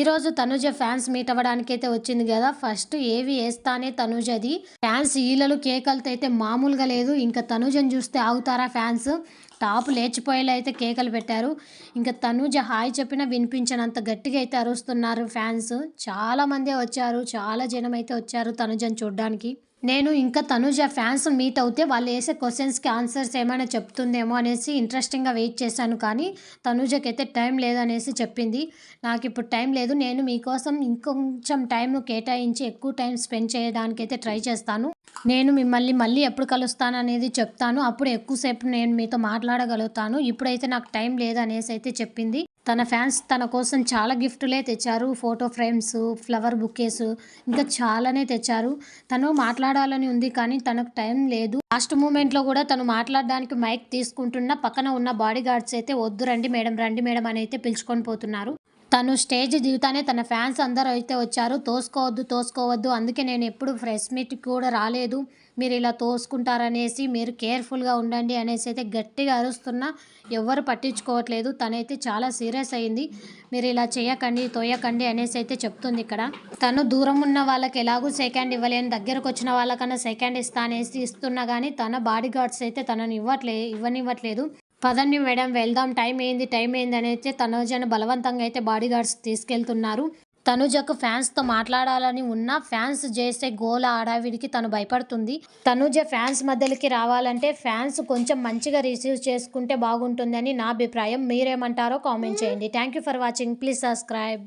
ఈరోజు Tanuja fans meet అవ్వడానికి అయితే వచ్చింది కదా. ఫస్ట్ ఏవి వేస్తానే తనుజది. ఫ్యాన్స్ ఈలలు కేకలతో అయితే మామూలుగా లేదు. ఇంకా తనుజని చూస్తే ఆగుతారా ఫ్యాన్స్? టాపు లేచిపోయేలా అయితే కేకలు పెట్టారు. ఇంకా తనుజ హాయ్ చెప్పినా వినిపించనంత గట్టిగా అయితే అరుస్తున్నారు ఫ్యాన్స్. చాలామందే వచ్చారు. చాలా జనం అయితే వచ్చారు తనుజని చూడడానికి. నేను ఇంకా తనుజ ఫ్యాన్స్ మీట్ అవుతే వాళ్ళు వేసే క్వశ్చన్స్కి ఆన్సర్స్ ఏమైనా చెప్తుందేమో అనేసి ఇంట్రెస్టింగ్గా వెయిట్ చేశాను. కానీ తనుజకి అయితే టైం లేదనేసి చెప్పింది. నాకు ఇప్పుడు టైం లేదు. నేను మీకోసం ఇంకొంచెం టైంను కేటాయించి ఎక్కువ టైం స్పెండ్ చేయడానికి అయితే ట్రై చేస్తాను. నేను మిమ్మల్ని మళ్ళీ ఎప్పుడు కలుస్తాను అనేది చెప్తాను. అప్పుడు ఎక్కువసేపు నేను మీతో మాట్లాడగలుగుతాను. ఇప్పుడైతే నాకు టైం లేదనేసి అయితే చెప్పింది. తన ఫ్యాన్స్ తన కోసం చాలా గిఫ్టులే తెచ్చారు. ఫోటో ఫ్రేమ్స్ ఫ్లవర్ బుకేస్ ఇంకా చాలానే తెచ్చారు. తను మాట్లాడాలని ఉంది కానీ తనకు టైం లేదు. లాస్ట్ మూమెంట్లో కూడా తను మాట్లాడడానికి మైక్ తీసుకుంటున్న పక్కన ఉన్న బాడీ గార్డ్స్ అయితే వద్దు రండి మేడం రండి మేడం అని అయితే పిలుచుకొని పోతున్నారు. తను స్టేజ్ దిగుతానే తన ఫ్యాన్స్ అందరూ అయితే వచ్చారు. తోసుకోవద్దు తోసుకోవద్దు. అందుకే నేను ఎప్పుడు ఫ్రెష్ మీట్ కూడా రాలేదు. మీరు ఇలా తోసుకుంటారనేసి మీరు కేర్ఫుల్గా ఉండండి అనేసి అయితే గట్టిగా అరుస్తున్నా ఎవరు పట్టించుకోవట్లేదు. తనైతే చాలా సీరియస్ అయింది. మీరు ఇలా చేయకండి తోయకండి అనేసి అయితే చెప్తుంది ఇక్కడ. తను దూరం ఉన్న వాళ్ళకి ఎలాగూ సెకండ్ ఇవ్వలేను దగ్గరకు వచ్చిన వాళ్ళకన్నా సెకండ్ ఇస్తా అనేసి ఇస్తున్నా కానీ తన బాడీ గార్డ్స్ అయితే తనని ఇవ్వట్లే ఇవ్వనివ్వట్లేదు. పదండి మేడం వెళ్దాం. టైం ఏంది? టైం ఏంది అని అయితే తనుజను బలవంతంగా అయితే బాడీ గార్డ్స్ తీసుకెళ్తున్నారు. తనుజకు ఫ్యాన్స్తో మాట్లాడాలని ఉన్న ఫ్యాన్స్ చేసే గోల ఆడావిడికి తను భయపడుతుంది. తనుజ ఫ్యాన్స్ మధ్యలోకి రావాలంటే ఫ్యాన్స్ కొంచెం మంచిగా రిసీవ్ చేసుకుంటే బాగుంటుందని నా అభిప్రాయం. మీరేమంటారో కామెంట్ చేయండి. Thank you for watching. Please subscribe.